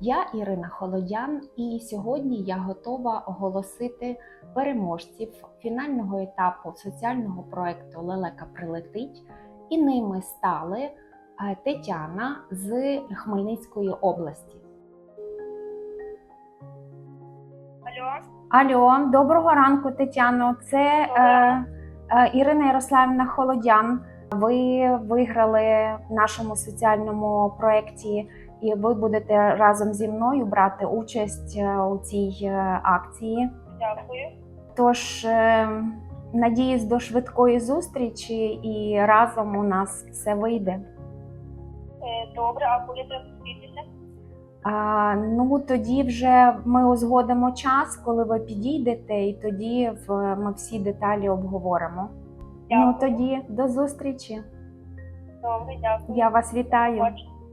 Я Ірина Холодян, і сьогодні я готова оголосити переможців фінального етапу соціального проекту Лелека прилетить. І ними стали е, Тетяна з Хмельницької області. Алло, Алло, доброго ранку, Тетяно. Це е, е, Ірина Ярославівна Холодян. Ви виграли в нашому соціальному проєкті, і ви будете разом зі мною брати участь е, у цій е, акції. дякую. Тож е, надіюсь до швидкої зустрічі, і разом у нас все вийде. Добре, а коли треба зустрітися? А, ну тоді вже ми узгодимо час, коли ви підійдете, і тоді в, ми всі деталі обговоримо. Ну тоді до зустрічі. Добре, дякую. Я вас вітаю.